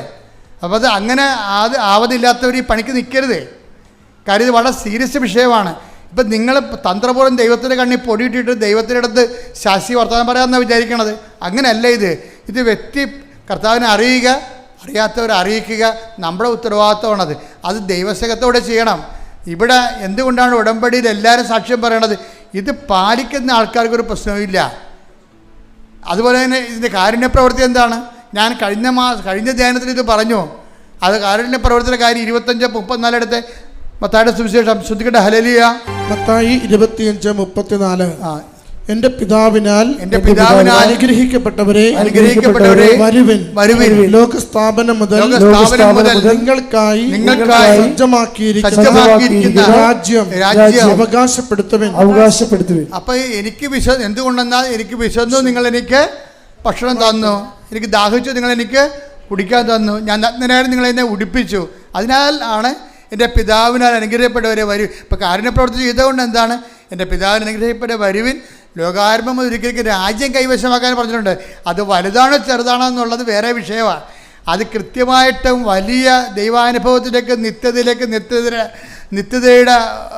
അപ്പോൾ അത് അങ്ങനെ അത് ആവതില്ലാത്തവർ ഈ പണിക്ക് നിൽക്കരുത്. കാര്യം ഇത് വളരെ സീരിയസ് വിഷയമാണ്. ഇപ്പം നിങ്ങൾ തന്ത്രപൂർവം ദൈവത്തിന്റെ കണ്ണിൽ പൊടിയിട്ടിട്ട് ദൈവത്തിന്റെ അടുത്ത് ശാസ്ത്രീയ വർത്തമാനം പറയാമെന്നാണ് വിചാരിക്കണത്. അങ്ങനെയല്ല ഇത്. ഇത് വ്യക്തി കർത്താവിനെ അറിയുക അറിയാത്തവരെ അറിയിക്കുക നമ്മുടെ ഉത്തരവാദിത്തമാണത് അത് ദൈവസേകത്തോടെ ചെയ്യണം. ഇവിടെ എന്തുകൊണ്ടാണ് ഉടമ്പടിയിൽ എല്ലാവരും സാക്ഷ്യം പറയണത്? ഇത് പാലിക്കുന്ന ആൾക്കാർക്കൊരു പ്രശ്നവുമില്ല. അതുപോലെ തന്നെ ഇതിന്റെ കാരുണ്യ പ്രവൃത്തി എന്താണ്? ഞാൻ കഴിഞ്ഞ മാസം കഴിഞ്ഞ ധ്യാനത്തിൽ ഇത് പറഞ്ഞു. അത് കാരുണ്യ പ്രവർത്തന കാര്യം ഇരുപത്തഞ്ച് മുപ്പത്തിനാലിടത്തെ മത്തായുടെ സുവിശേഷം ശ്രദ്ധിക്കട്ടെ. ഹലലിയ മത്തായി ഇരുപത്തിയഞ്ച് മുപ്പത്തിനാല്. ആ എന്റെ പിതാവിനാൽ എന്റെ പിതാവിനാൽ അനുഗ്രഹിക്കപ്പെട്ടവരെ അനുഗ്രഹിക്കപ്പെട്ടവരെ വരുവിൻ. വരുവിൻ. ലോക സ്ഥാപനം മുതൽ നിങ്ങൾക്കായി നിങ്ങൾക്കായി സജ്ജമാക്കിയിരിക്കുന്ന രാജ്യം രാജ്യം അവകാശപ്പെടുത്തുവിൻ. അവകാശപ്പെടുത്തുവിൻ. അപ്പോൾ എനിക്ക് വിശ എന്തുകൊണ്ടെന്നാൽ എനിക്ക് വിശന്നു നിങ്ങൾ എനിക്ക് ഭക്ഷണം തന്നു. എനിക്ക് ദാഹിച്ചു നിങ്ങൾ എനിക്ക് കുടിക്കാൻ തന്നു. ഞാൻ നഗ്നനായിരുന്നു നിങ്ങൾ എന്നെ ഉടുപ്പിച്ചു. അതിനാൽ ആണ് എന്റെ പിതാവിനാൽ അനുഗ്രഹപ്പെട്ടവരെ വരും ഇപ്പം കാരുണ്യപ്രവർത്തി ചെയ്തുകൊണ്ട് എന്താണ്? എന്റെ പിതാവിന് അനുഗ്രഹപ്പെട്ട വരുവിൻ. ലോകാരംഭം ഒരിക്കലും രാജ്യം കൈവശമാക്കാൻ പറഞ്ഞിട്ടുണ്ട്. അത് വലുതാണോ ചെറുതാണോ എന്നുള്ളത് വേറെ വിഷയമാണ് അത് കൃത്യമായിട്ടും വലിയ ദൈവാനുഭവത്തിലേക്ക് നിത്യതയിലേക്ക് നിത്യത നിത്യതയുടെ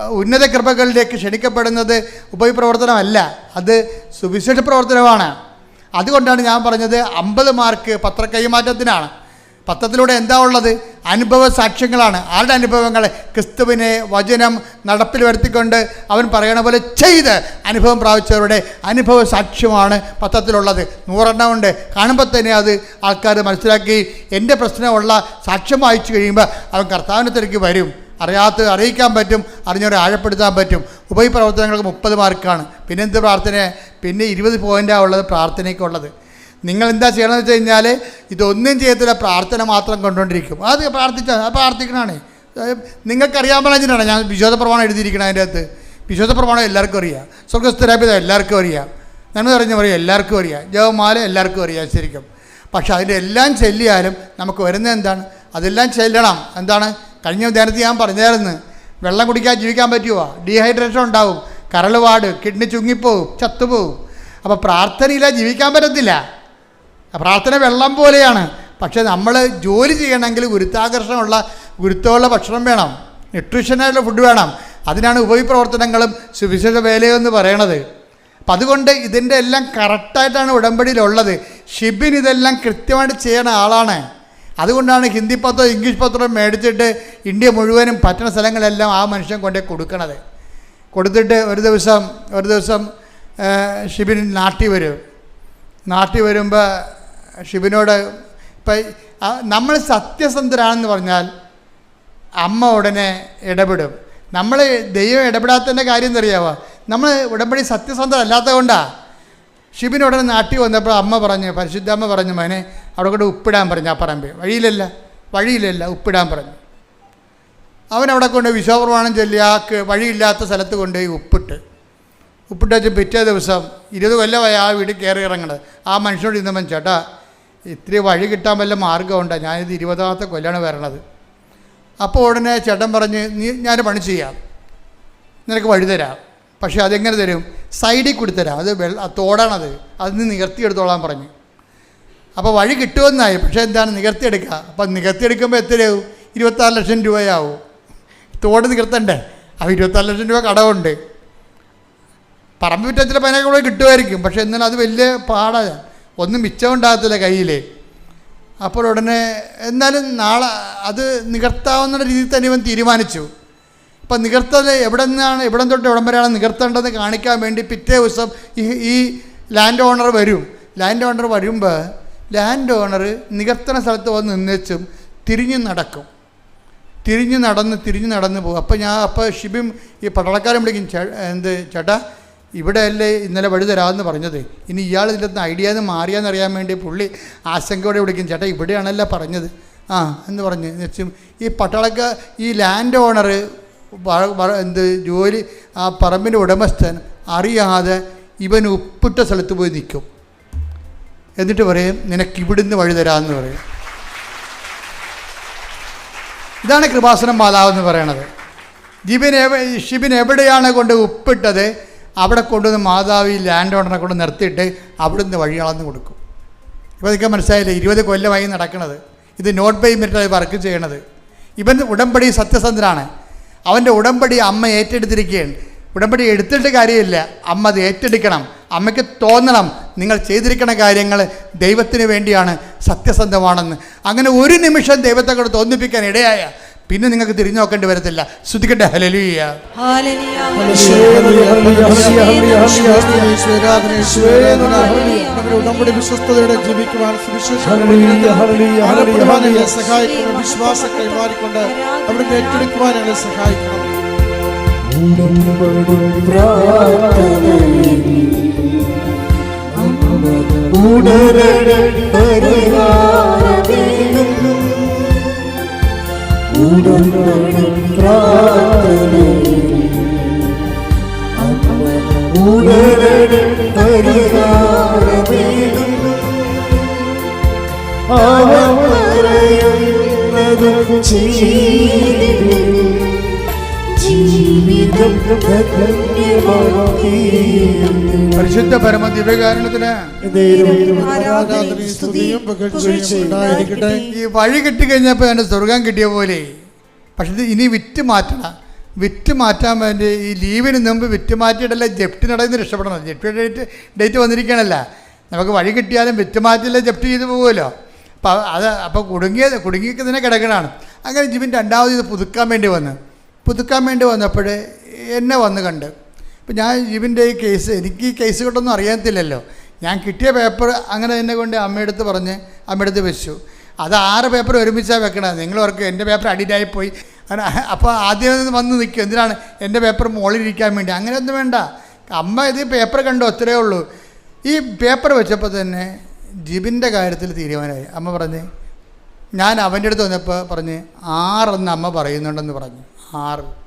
ഉന്നത കൃപകളിലേക്ക് ക്ഷണിക്കപ്പെടുന്നത് ഉപവിപ്രവർത്തനമല്ല. അത് സുവിശേഷ പ്രവർത്തനമാണ്. അതുകൊണ്ടാണ് ഞാൻ പറഞ്ഞത് അമ്പത് മാർക്ക് പത്ര കൈമാറ്റത്തിനാണ് പത്രത്തിലൂടെ എന്താ ഉള്ളത്? അനുഭവ സാക്ഷ്യങ്ങളാണ്. ആരുടെ അനുഭവങ്ങൾ ക്രിസ്തുവിനെ വചനം നടപ്പിൽ വരുത്തിക്കൊണ്ട് അവൻ പറയണ പോലെ ചെയ്ത് അനുഭവം പ്രാപിച്ചവരുടെ അനുഭവ സാക്ഷ്യമാണ് പത്രത്തിലുള്ളത്. നൂറെണ്ണം ഉണ്ട്. കാണുമ്പോൾ തന്നെ അത് ആൾക്കാർ മനസ്സിലാക്കി എന്റെ പ്രശ്നമുള്ള സാക്ഷ്യം വായിച്ചു കഴിയുമ്പോൾ അവൻ കർത്താവിനത്തിലേക്ക് വരും. അറിയാത്ത അറിയിക്കാൻ പറ്റും. അറിഞ്ഞവരെ ആഴപ്പെടുത്താൻ പറ്റും. ഉപപ്രവർത്തനങ്ങൾക്ക് മുപ്പത് മാർക്കാണ്. പിന്നെ എന്ത് പ്രാർത്ഥന? പിന്നെ ഇരുപത് പോയിന്റാണ് ഉള്ളത് പ്രാർത്ഥനയ്ക്കുള്ളത്. നിങ്ങൾ എന്താ ചെയ്യണമെന്ന് വെച്ച് കഴിഞ്ഞാൽ ഇതൊന്നും ചെയ്യത്തില്ല പ്രാർത്ഥന മാത്രം കൊണ്ടുകൊണ്ടിരിക്കും. അത് പ്രാർത്ഥിച്ച അത് പ്രാർത്ഥിക്കണതാണ് നിങ്ങൾക്കറിയാൻ പറഞ്ഞിട്ടാണ് ഞാൻ വിശ്വാസ പ്രമാണം എഴുതിയിരിക്കണം അതിന്റെ അകത്ത്. വിശ്വാസ പ്രമാണം എല്ലാവർക്കും അറിയാം. സ്വർഗസ്ഥരാപിത എല്ലാവർക്കും അറിയാം. നന്മ പറഞ്ഞ പറയും എല്ലാവർക്കും അറിയാം. ജവമാല എല്ലാവർക്കും അറിയാം ശരിക്കും. പക്ഷേ അതിന്റെ എല്ലാം ചെല്ലിയാലും നമുക്ക് വരുന്നത് എന്താണ്? അതെല്ലാം ചെല്ലണം. എന്താണ്? കഴിഞ്ഞ ധ്യാനത്തിൽ ഞാൻ പറഞ്ഞായിരുന്നു. വെള്ളം കുടിക്കാൻ ജീവിക്കാൻ പറ്റുമോ ഡീഹൈഡ്രേഷൻ ഉണ്ടാവും. വാട് കിഡ്നി ചുങ്ങിപ്പോവും ചത്തുപോവും. അപ്പോൾ പ്രാർത്ഥനയില്ല ജീവിക്കാൻ പറ്റത്തില്ല. പ്രാർത്ഥന വെള്ളം പോലെയാണ്. പക്ഷേ നമ്മൾ ജോലി ചെയ്യണമെങ്കിൽ ഗുരുത്താകർഷണമുള്ള ഗുരുത്വമുള്ള ഭക്ഷണം വേണം. ന്യൂട്രീഷനായിട്ടുള്ള ഫുഡ് വേണം. അതിനാണ് ഉപവിപ്രവർത്തനങ്ങളും സുവിശേഷ വേലയെന്ന് പറയണത്. അപ്പം അതുകൊണ്ട് ഇതിന്റെ എല്ലാം കറക്റ്റായിട്ടാണ് ഉടമ്പടിയിലുള്ളത്. ഷിബിൻ ഇതെല്ലാം കൃത്യമായിട്ട് ചെയ്യണ ആളാണ്. അതുകൊണ്ടാണ് ഹിന്ദി പത്രം ഇംഗ്ലീഷ് പത്രം മേടിച്ചിട്ട് ഇന്ത്യ മുഴുവനും പറ്റുന്ന സ്ഥലങ്ങളെല്ലാം ആ മനുഷ്യൻ കൊണ്ടേ കൊടുക്കണത്. കൊടുത്തിട്ട് ഒരു ദിവസം ഒരു ദിവസം ഷിബിൻ നാട്ടി വരും. നാട്ടി വരുമ്പോൾ ഷിബിനോട് ഇപ്പം നമ്മൾ സത്യസന്ധരാണെന്ന് പറഞ്ഞാൽ അമ്മ ഉടനെ ഇടപെടും. നമ്മൾ ദൈവം ഇടപെടാത്തതിന്റെ കാര്യം എന്തറിയാവോ? നമ്മൾ ഉടമ്പടി സത്യസന്ധരല്ലാത്തത് കൊണ്ടാണ് ഷിബിൻ ഉടനെ നാട്ടിൽ വന്നപ്പോൾ അമ്മ പറഞ്ഞു പരിശുദ്ധ അമ്മ പറഞ്ഞു മോനെ അവിടെ കൂടെ ഉപ്പിടാൻ പറഞ്ഞു ആ പറമ്പിൽ. വഴിയിലല്ല വഴിയിലല്ല ഉപ്പിടാൻ പറഞ്ഞു. അവൻ അവിടെ കൊണ്ട് വിശ്വപ്രമാണം ചൊല്ലി ആ വഴിയില്ലാത്ത സ്ഥലത്ത് കൊണ്ടുപോയി ഉപ്പിട്ട്. ഉപ്പിട്ട് വെച്ച് പിറ്റേ ദിവസം ഇരുപത് കൊല്ലമായി ആ വീട് കയറി ഇറങ്ങണത്. ആ മനുഷ്യനോട് ഇന്നവൻ ചേട്ടാ ഇത്തിരി വഴി കിട്ടാൻ വല്ല മാർഗമുണ്ടോ? ഞാനിത് ഇരുപതാമത്തെ കൊല്ലാണ് വരണത്. അപ്പോൾ ഉടനെ ചേട്ടൻ പറഞ്ഞ് നീ ഞാൻ പണി ചെയ്യാം. നിനക്ക് വഴി തരാം. പക്ഷേ അതെങ്ങനെ തരും? സൈഡിൽ കൂടി തരാം. അത് വെള്ള തോടാണത്. അത് നീ നികർത്തിയെടുത്തോളാൻ പറഞ്ഞു. അപ്പോൾ വഴി കിട്ടുമെന്നായി. പക്ഷേ എന്താണ്? നികർത്തിയെടുക്കുക. അപ്പം നികർത്തിയെടുക്കുമ്പോൾ എത്രയാവും ഇരുപത്താറ് ലക്ഷം രൂപയാവും. തോട് നികർത്തണ്ടേ? അപ്പോൾ ഇരുപത്താറ് ലക്ഷം രൂപ കടമുണ്ട്. പറമ്പ് വിറ്റാൽ പതിനൊക്കെ കൂടെ കിട്ടുമായിരിക്കും. പക്ഷേ എന്നാലും അത് വലിയ പാടാണ് ഒന്നും മിച്ചമുണ്ടാകത്തില്ല കയ്യിൽ അപ്പോൾ ഉടനെ എന്നാലും നാളെ അത് നികർത്താവുന്ന രീതിയിൽ തന്നെ ഇവൻ തീരുമാനിച്ചു. അപ്പം നികർത്തൽ എവിടെ നിന്നാണ് എവിടെ തൊട്ട് എവിടം വരെയാണ് നികർത്തേണ്ടതെന്ന് കാണിക്കാൻ വേണ്ടി പിറ്റേ ദിവസം ഈ ഈ ലാൻഡ് ഓണർ വരും. ലാൻഡ് ഓണർ വരുമ്പോൾ ലാൻഡ് ഓണർ നികർത്തണ സ്ഥലത്ത് വന്ന് നിന്നേച്ചും തിരിഞ്ഞു നടക്കും. തിരിഞ്ഞു നടന്ന് തിരിഞ്ഞു നടന്ന് പോകും. അപ്പോൾ ഞാൻ അപ്പോൾ ഷിബിം ഈ പടളക്കാരൻ വിളിക്കും എന്ത് ചേട്ടാ? ഇവിടെ അല്ലേ ഇന്നലെ വഴി തരാമെന്ന് പറഞ്ഞത്. ഇനി ഇയാൾ ഇതിന്റെ അകത്ത് ഐഡിയ എന്ന് മാറിയാന്നറിയാൻ വേണ്ടി പുള്ളി ആശങ്കയോടെ വിളിക്കും. ചേട്ടാ ഇവിടെയാണല്ലോ പറഞ്ഞത്. ആ എന്ന് പറഞ്ഞ്. വെച്ചും ഈ പട്ടാളക്ക ഈ ലാൻഡ് ഓണർ എന്ത് ജോലി ആ പറമ്പിന്റെ ഉടമസ്ഥൻ അറിയാതെ ഇവൻ ഉപ്പിട്ട സ്ഥലത്ത് പോയി നിൽക്കും. എന്നിട്ട് പറയും നിനക്ക് ഇവിടുന്ന് വഴി തരാമെന്ന് പറയും. ഇതാണ് കൃപാസനം മാതാവ് എന്ന് പറയണത്. ജിബിൻ എവ ഷിബിൻ എവിടെയാണ് കൊണ്ട് ഉപ്പിട്ടത്? അവിടെ കൊണ്ടുവന്ന് മാതാവ് ഈ ലാൻഡ് ഓണറെ കൊണ്ട് നിർത്തിയിട്ട് അവിടുന്ന് വഴി അളന്ന് കൊടുക്കും. ഇപ്പോൾ നിങ്ങൾക്ക് മനസ്സിലായില്ലേ? ഇരുപത് കൊല്ലമായി നടക്കുന്നത് ഇത് നോട്ട് ബൈ വർക്ക് ചെയ്യണത്. ഇവൻ ഉടമ്പടി സത്യസന്ധനാണ്. അവന്റെ ഉടമ്പടി അമ്മ ഏറ്റെടുത്തിരിക്കുകയാണ്. ഉടമ്പടി എടുത്തിട്ട് കാര്യമില്ല. അമ്മ അത് ഏറ്റെടുക്കണം. അമ്മയ്ക്ക് തോന്നണം. നിങ്ങൾ ചെയ്തിരിക്കുന്ന കാര്യങ്ങൾ ദൈവത്തിന് വേണ്ടിയാണ് സത്യസന്ധമാണെന്ന്. അങ്ങനെ ഒരു നിമിഷം ദൈവത്തെ കൂടെ തോന്നിപ്പിക്കാൻ ഇടയായ പിന്നെ നിങ്ങൾക്ക് തിരിഞ്ഞു നോക്കേണ്ടി വരത്തില്ല ശ്രുതിക്കട്ടെ ഹലലിയ. നമ്മുടെ വിശ്വസ്തയോടെ ജീവിക്കുവാൻ. സഹായിക്കണം വിശ്വാസം കൈമാറിക്കൊണ്ട് അവിടുന്ന് ഏറ്റെടുക്കുവാൻ ഞങ്ങളെ സഹായിക്കണം ഉടമ്പടി പ്രാർത്ഥനയിൽ ഉടനടി പരിഹാരമേകുന്നു. അവൻ പറയുന്നത് ജീവിതം പരിശുദ്ധ പരമ ദിവ്യകാരണത്തിന് ഈ വഴി കിട്ടിക്കഴിഞ്ഞപ്പോ എന്റെ സ്വർഗം കിട്ടിയ പോലെ. പക്ഷെ ഇത് ഇനി വിറ്റ് മാറ്റണം. വിറ്റ് മാറ്റാൻ വേണ്ടി ഈ ലീവിന് മുമ്പ് വിറ്റ് മാറ്റിയിട്ടല്ല ജപ്തി നടന്ന് രക്ഷപ്പെടണം. ജപ്തി ഡേറ്റ് ഡേറ്റ് വന്നിരിക്കണല്ല. നമുക്ക് വഴി കിട്ടിയാലും വിറ്റ് മാറ്റില്ല ജപ്തി ചെയ്ത് പോകുമല്ലോ അപ്പോൾ അത് അപ്പോൾ കുടുങ്ങിയത് കുടുങ്ങിക്കുന്നതിനെ കിടക്കണാണ്. അങ്ങനെ ജീവൻ രണ്ടാമത് ഇത് പുതുക്കാൻ വേണ്ടി വന്ന്. പുതുക്കാൻ വേണ്ടി വന്നപ്പോൾ എന്നെ വന്ന് കണ്ട്. അപ്പം ഞാൻ ജിബിന്റെ ഈ കേസ് എനിക്ക് ഈ കേസ് കൊണ്ടൊന്നും അറിയത്തില്ലല്ലോ. ഞാൻ കിട്ടിയ പേപ്പർ അങ്ങനെ എന്നെ കൊണ്ട് അമ്മയെടുത്ത് പറഞ്ഞ് അമ്മയെടുത്ത് വെച്ചു. അത് ആറ് പേപ്പർ ഒരുമിച്ചാണ് വെക്കണത് നിങ്ങൾ ഓർക്ക് എന്റെ പേപ്പർ അഡിറ്റായി പോയി. അപ്പോൾ ആദ്യം വന്ന് നിൽക്കും. എന്തിനാണ് എന്റെ പേപ്പർ മുകളിലിരിക്കാൻ വേണ്ടി? അങ്ങനെയൊന്നും വേണ്ട. അമ്മ ഇത് പേപ്പർ കണ്ടു അത്രയേ ഉള്ളൂ. ഈ പേപ്പർ വെച്ചപ്പോൾ തന്നെ ജിബിന്റെ കാര്യത്തിൽ തീരുമാനമായി. അമ്മ പറഞ്ഞ് ഞാൻ അവന്റെ അടുത്ത് വന്നപ്പോൾ പറഞ്ഞ് ആറെന്ന് അമ്മ പറയുന്നുണ്ടെന്ന് പറഞ്ഞു. ആറ്.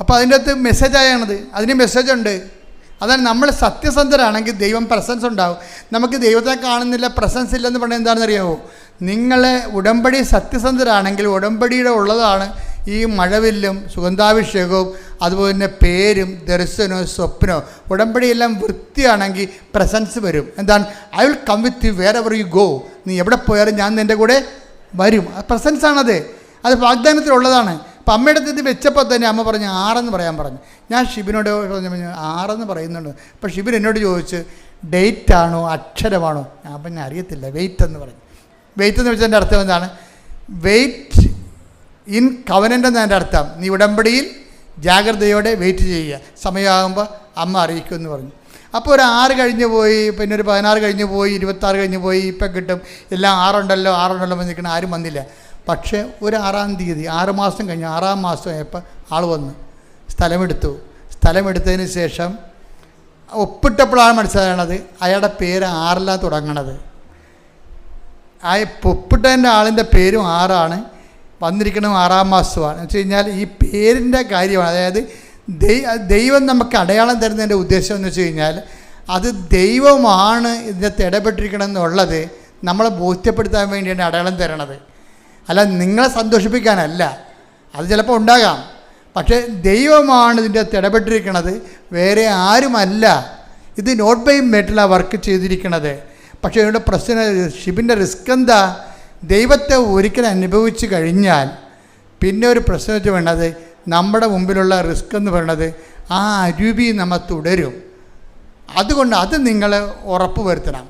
അപ്പോൾ അതിന്റെ അകത്ത് മെസ്സേജായാണത് അതിന് മെസ്സേജ് ഉണ്ട്. അതാണ് നമ്മൾ സത്യസന്ധരാണെങ്കിൽ ദൈവം പ്രസൻസ് ഉണ്ടാവും. നമുക്ക് ദൈവത്തെ കാണുന്നില്ല പ്രസൻസ് ഇല്ലെന്ന് പറഞ്ഞാൽ എന്താണെന്ന് അറിയാമോ നിങ്ങളെ ഉടമ്പടി സത്യസന്ധരാണെങ്കിൽ ഉടമ്പടിയുടെ ഉള്ളതാണ് ഈ മഴവില്ലും സുഗന്ധാഭിഷേകവും അതുപോലെ തന്നെ പേരും ദർശനവും സ്വപ്നവും. ഉടമ്പടിയെല്ലാം വൃത്തിയാണെങ്കിൽ പ്രസൻസ് വരും. എന്താണ്? I will come with you wherever you go നീ എവിടെ പോയാലും ഞാൻ നിന്റെ കൂടെ വരും. ആ പ്രസൻസ് ആണത്. അത് വാഗ്ദാനത്തിലുള്ളതാണ്. അപ്പം അമ്മയുടെ അടുത്ത് വെച്ചപ്പോൾ തന്നെ അമ്മ പറഞ്ഞു ആറെന്ന് പറയാൻ പറഞ്ഞു. ഞാൻ ഷിബിനോട് പറഞ്ഞു ആറെന്ന് പറയുന്നുണ്ട്. അപ്പോൾ ഷിബിൻ എന്നോട് ചോദിച്ച് ഡേറ്റ് ആണോ അക്ഷരമാണോ? ഞാൻ ഞാൻ അറിയത്തില്ല വെയിറ്റ് എന്ന് പറഞ്ഞു. വെയിറ്റ് എന്ന് വെച്ചതിന്റെ അർത്ഥം എന്താണ്? വെയിറ്റ് ഇൻ കവനന്റ് എന്നതിന്റെ അർത്ഥം. നീ ഉടമ്പടിയിൽ ജാഗ്രതയോടെ വെയിറ്റ് ചെയ്യുക. സമയമാകുമ്പോൾ അമ്മ അറിയിക്കുമെന്ന് പറഞ്ഞു. അപ്പോൾ ഒരു ആറ് കഴിഞ്ഞ് പോയി പിന്നെ ഒരു പതിനാറ് കഴിഞ്ഞ് പോയി ഇരുപത്താറ് കഴിഞ്ഞ് പോയി ഇപ്പം കിട്ടും. എല്ലാം ആറുണ്ടല്ലോ ആറുണ്ടല്ലോ എന്ന് നിൽക്കണം ആരും വന്നില്ല. പക്ഷേ ഒരു ആറാം തീയതി ആറ് മാസം കഴിഞ്ഞ് ആറാം മാസം ആയപ്പോൾ ആൾ വന്ന് സ്ഥലമെടുത്തു. സ്ഥലമെടുത്തതിന് ശേഷം ഒപ്പിട്ടപ്പോഴാണ് മനസ്സിലാകണത് അയാളുടെ പേര് ആറിലാണ് തുടങ്ങണത്. ആ ഒപ്പിട്ടതിന്റെ ആളിന്റെ പേരും ആറാണ് വന്നിരിക്കണം ആറാം മാസമാണ്. എന്ന് വെച്ച് കഴിഞ്ഞാൽ ഈ പേരിന്റെ കാര്യമാണ്. അതായത് ദൈവം നമുക്ക് അടയാളം തരുന്നതിന്റെ ഉദ്ദേശം എന്ന് വെച്ച് കഴിഞ്ഞാൽ അത് ദൈവമാണ് ഇതിനകത്ത് ഇടപെട്ടിരിക്കണം എന്നുള്ളത് നമ്മളെ ബോധ്യപ്പെടുത്താൻ വേണ്ടിയാണ് അടയാളം തരണത്. അല്ല നിങ്ങളെ സന്തോഷിപ്പിക്കാനല്ല. അത് ചിലപ്പോൾ ഉണ്ടാകാം. പക്ഷേ ദൈവമാണ് ഇതിന്റെ അകത്ത് ഇടപെട്ടിരിക്കുന്നത് വേറെ ആരുമല്ല. ഇത് നോട്ട് ബൈ മെറ്റലാണ് വർക്ക് ചെയ്തിരിക്കുന്നത് പക്ഷേ ഇവിടെ പ്രശ്നം ഷിബിന്റെ റിസ്ക് എന്താ? ദൈവത്തെ ഒരിക്കലും അനുഭവിച്ച് കഴിഞ്ഞാൽ പിന്നെ ഒരു പ്രശ്നം വെച്ച് വേണ്ടത് നമ്മുടെ മുമ്പിലുള്ള റിസ്ക് എന്ന് പറയുന്നത് ആ അരൂപി നമ്മൾ തുടരും. അതുകൊണ്ട് അത് നിങ്ങൾ ഉറപ്പ് വരുത്തണം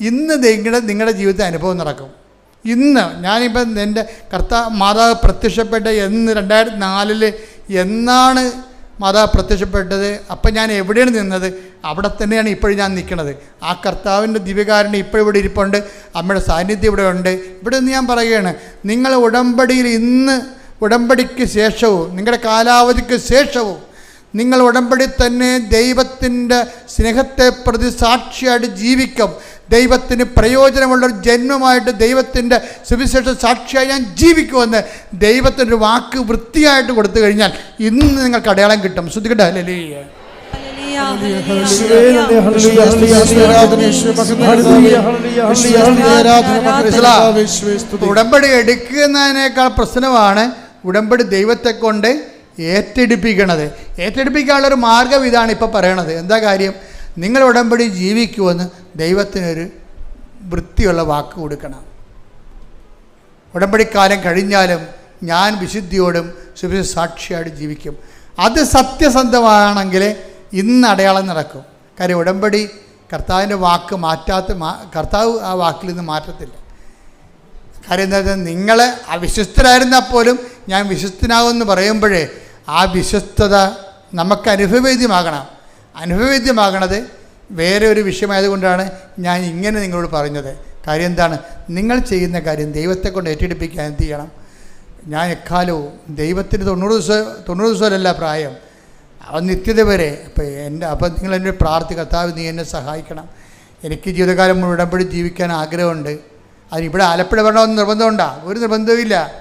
ഇന്ന് നിങ്ങളുടെ നിങ്ങളുടെ ജീവിതത്തിൽ അനുഭവം നടക്കും. ഇന്ന് ഞാനിപ്പം എന്റെ കർത്താ മാതാവ് പ്രത്യക്ഷപ്പെട്ട എന്ന് രണ്ടായിരത്തി നാലിൽ എന്നാണ് മാതാവ് പ്രത്യക്ഷപ്പെട്ടത്? അപ്പം ഞാൻ എവിടെയാണ് നിന്നത്? അവിടെ തന്നെയാണ് ഇപ്പോഴും ഞാൻ നിൽക്കുന്നത്. ആ കർത്താവിന്റെ ദിവ്യകാരണം ഇപ്പോഴും ഇവിടെ ഇരിപ്പുണ്ട്. അമ്മയുടെ സാന്നിധ്യം ഇവിടെ ഉണ്ട്. ഇവിടെ നിന്ന് ഞാൻ പറയുകയാണ് നിങ്ങൾ ഉടമ്പടിയിൽ ഇന്ന് ഉടമ്പടിക്ക് ശേഷവും നിങ്ങളുടെ കാലാവധിക്ക് ശേഷവും നിങ്ങൾ ഉടമ്പടി തന്നെ ദൈവത്തിന്റെ സ്നേഹത്തെ പ്രതി സാക്ഷിയായിട്ട് ജീവിക്കും. ദൈവത്തിന് പ്രയോജനമുള്ള ഒരു ജന്മമായിട്ട് ദൈവത്തിന്റെ സുവിശേഷ സാക്ഷിയായി ഞാൻ ജീവിക്കുമെന്ന് ദൈവത്തിന്റെ ഒരു വാക്ക് വൃത്തിയായിട്ട് കൊടുത്തു കഴിഞ്ഞാൽ ഇന്ന് നിങ്ങൾക്ക് അടയാളം കിട്ടും ശ്രദ്ധിക്കട്ടെ അല്ലേ ഉടമ്പടി എടുക്കുന്നതിനേക്കാൾ പ്രശ്നമാണ് ഉടമ്പടി ദൈവത്തെ കൊണ്ട് ഏറ്റെടുപ്പിക്കണത് ഏറ്റെടുപ്പിക്കാനുള്ള ഒരു മാർഗം ഇതാണ് ഇപ്പോൾ പറയണത് എന്താ കാര്യം നിങ്ങൾ ഉടമ്പടി ജീവിക്കുമെന്ന് ദൈവത്തിനൊരു വൃത്തിയുള്ള വാക്ക് കൊടുക്കണം. ഉടമ്പടിക്കാലം കഴിഞ്ഞാലും ഞാൻ വിശുദ്ധിയോടും സുവിശ സാക്ഷിയായിട്ട് ജീവിക്കും. അത് സത്യസന്ധമാണെങ്കിൽ ഇന്ന് അടയാളം നടക്കും. കാര്യം ഉടമ്പടി കർത്താവിന്റെ വാക്ക് മാറ്റാത്ത കർത്താവ് ആ വാക്കിൽ നിന്ന് മാറ്റത്തില്ല. കാര്യം എന്താ വെച്ചാൽ നിങ്ങൾ അവിശ്വസ്തരായിരുന്നാൽ പോലും ഞാൻ വിശ്വസ്തനാകുമെന്ന് പറയുമ്പോഴേ ആ വിശ്വസ്തത നമുക്ക് അനുഭവവേദ്യമാകണം അനുഭവവേദ്യമാകണത് വേറെ ഒരു വിഷയമായതുകൊണ്ടാണ് ഞാൻ ഇങ്ങനെ നിങ്ങളോട് പറഞ്ഞത്. കാര്യം എന്താണ്? നിങ്ങൾ ചെയ്യുന്ന കാര്യം ദൈവത്തെ കൊണ്ട് ഏറ്റെടുപ്പിക്കാൻ എന്ത് ചെയ്യണം? ഞാൻ എക്കാലവും ദൈവത്തിന് തൊണ്ണൂറ് ദിവസം തൊണ്ണൂറ് ദിവസമല്ല പ്രായം. അവൻ നിത്യത വരെ. അപ്പോൾ എന്റെ അപ്പം നിങ്ങൾ എന്നെ പ്രാർത്ഥി കർത്താവ് നീ എന്നെ സഹായിക്കണം. എനിക്ക് ജീവിതകാലം മുഴുവൻ ജീവിക്കാൻ ആഗ്രഹമുണ്ട്. അതിനിവിടെ ആലപ്പുഴ വരണമെന്ന് നിർബന്ധമുണ്ടോ? ഒരു നിർബന്ധവുമില്ല.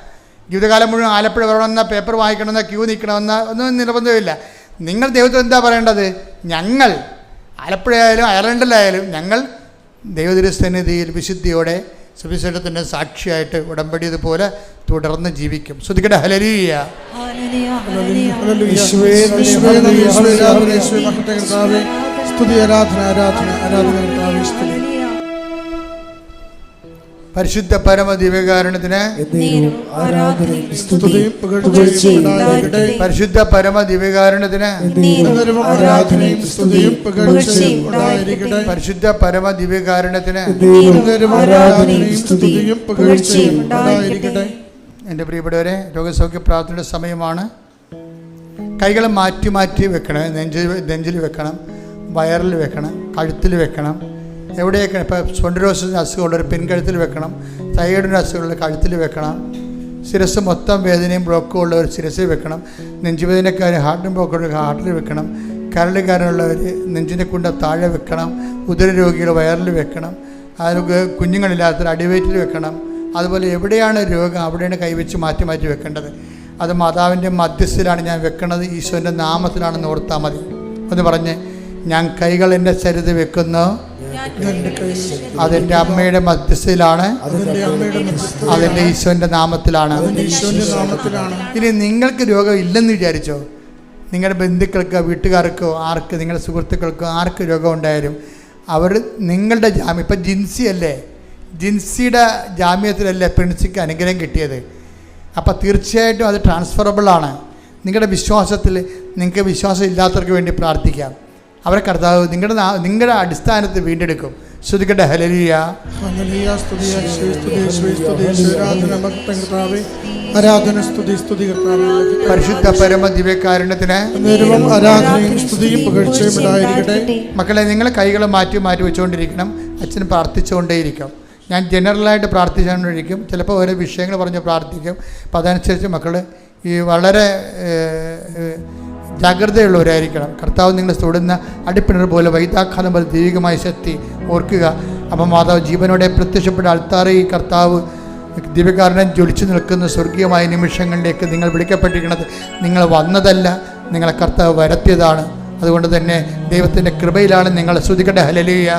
ജീവിതകാലം മുഴുവൻ ആലപ്പുഴ വരണമെന്ന പേപ്പർ വായിക്കണമെന്ന ക്യൂ നിൽക്കണമെന്ന ഒന്നും നിർബന്ധമില്ല നിങ്ങൾ ദൈവത്തിൽ എന്താ പറയേണ്ടത് ഞങ്ങൾ ആലപ്പുഴയായാലും അയർലൻഡിലായാലും ഞങ്ങൾ ദൈവതിരുസന്നിധിയിൽ വിശുദ്ധിയോടെ സുവിശേഷത്തിന്റെ സാക്ഷിയായിട്ട് ഉടമ്പടിയതുപോലെ തുടർന്ന് ജീവിക്കും ശ്രദ്ധിക്കട്ടെ ഹലരിയ. സ്തുതി ആരാധന ആരാധന ആരാധന സ്തുതി പരിശുദ്ധ പരമ ദിവ്യകാരണത്തിന് പരിശുദ്ധ പരമ ദിവ്യകാരണത്തിന് പരിശുദ്ധ പരമ ദിവ്യകാരണത്തിന് എന്റെ പ്രിയപ്പെട്ടവരെ രോഗസൗഖ്യ പ്രാർത്ഥനയുടെ സമയമാണ്. കൈകൾ മാറ്റി മാറ്റി വെക്കണം. നെഞ്ചിൽ നെഞ്ചിൽ വെക്കണം. വയറിൽ വെക്കണം. കഴുത്തിൽ വെക്കണം. എവിടെയൊക്കെ ഇപ്പോൾ സ്വണ്ടിരോസിന്റെ അസുഖമുള്ള ഒരു പിൻകഴുത്തിൽ വെക്കണം തൈറോയിഡിന്റെ അസുഖമുള്ള കഴുത്തിൽ വെക്കണം ശിരസ് മൊത്തം വേദനയും ബ്ലോക്കും ഉള്ളവർ ശിരസിൽ വെക്കണം നെഞ്ചുവേദനക്കാർ ഹാർട്ടിന് ബ്ലോക്കുള്ള ഹാർട്ടിൽ വെക്കണം കരളുകാരനുള്ളവർ നെഞ്ചിന്റെ കുണ്ട താഴെ വെക്കണം ഉദര രോഗികൾ വയറിൽ വെക്കണം അതിന് കുഞ്ഞുങ്ങളില്ലാത്തവർ അടിവയറ്റിൽ വെക്കണം അതുപോലെ എവിടെയാണ് രോഗം അവിടെയാണ് കൈവച്ച് മാറ്റി മാറ്റി വെക്കേണ്ടത്. അത് മാതാവിന്റെ മധ്യസ്ഥിലാണ് ഞാൻ വെക്കുന്നത് ഈശോന്റെ നാമത്തിലാണെന്ന് ഓർത്താൽ മതി. എന്ന് പറഞ്ഞ് ഞാൻ കൈകൾ എന്റെ ശരിത് വെക്കുന്നു. അതെന്റെ അമ്മയുടെ മധ്യസ്ഥയിലാണ്. അതെന്റെ ഈശോന്റെ ഈശോന്റെ നാമത്തിലാണ്. ഇനി നിങ്ങൾക്ക് രോഗം ഇല്ലെന്ന് വിചാരിച്ചോ? നിങ്ങളുടെ ബന്ധുക്കൾക്കോ വീട്ടുകാർക്കോ ആർക്ക് നിങ്ങളുടെ സുഹൃത്തുക്കൾക്കോ ആർക്ക് രോഗം ഉണ്ടായാലും അവർ നിങ്ങളുടെ ജാമ്യം ഇപ്പം ജിൻസി അല്ലേ? ജിൻസിയുടെ ജാമ്യത്തിലല്ലേ പ്രിൻസിക്ക് അനുഗ്രഹം കിട്ടിയത്? അപ്പോൾ തീർച്ചയായിട്ടും അത് ട്രാൻസ്ഫറബിളാണ് നിങ്ങളുടെ വിശ്വാസത്തിൽ നിങ്ങൾക്ക് വിശ്വാസം ഇല്ലാത്തവർക്ക് വേണ്ടി പ്രാർത്ഥിക്കാം. അവരെ കർത്താവ് നിങ്ങളുടെ നാ- നിങ്ങളുടെ അടിസ്ഥാനത്ത് വീണ്ടെടുക്കും. ശ്രുതിക്കട്ടെ ഹലലിയ ആരാധന സ്തുതി സ്തുതി പരിശുദ്ധ പരമ ദിവ്യകാരുണ്യത്തിന് എന്നേരവും ആരാധനയും സ്തുതിയും പുകഴ്ചയും ഉണ്ടായിരിക്കട്ടെ മക്കളെ നിങ്ങൾ കൈകൾ മാറ്റി മാറ്റി വെച്ചുകൊണ്ടിരിക്കണം. അച്ഛൻ പ്രാർത്ഥിച്ചുകൊണ്ടേയിരിക്കും. ഞാൻ ജനറലായിട്ട് പ്രാർത്ഥിച്ചുകൊണ്ടിരിക്കും. ചിലപ്പോൾ ഓരോ വിഷയങ്ങൾ പറഞ്ഞ് പ്രാർത്ഥിക്കും. അപ്പോൾ അതനുസരിച്ച് മക്കൾ ഈ വളരെ ജാഗ്രതയുള്ളവരായിരിക്കണം. കർത്താവ് നിങ്ങൾ തൊടുന്ന അടിപ്പിണർ പോലെ വൈതാഘാതം പോലെ ദൈവികമായ ശക്തി ഓർക്കുക. അപ്പം മാതാവ് ജീവനോടെ പ്രത്യക്ഷപ്പെട്ട അൾത്താറ് കർത്താവ് ദിവ്യകാരണം ജ്വലിച്ചു നിൽക്കുന്ന സ്വർഗീയമായ നിമിഷങ്ങളിലേക്ക് നിങ്ങൾ വിളിക്കപ്പെട്ടിരിക്കുന്നത് നിങ്ങൾ വന്നതല്ല നിങ്ങളെ കർത്താവ് വരത്തിയതാണ്. അതുകൊണ്ട് തന്നെ ദൈവത്തിന്റെ കൃപയിലാണ് നിങ്ങൾ ശ്രുതിക്കട്ടെ ഹലലിയ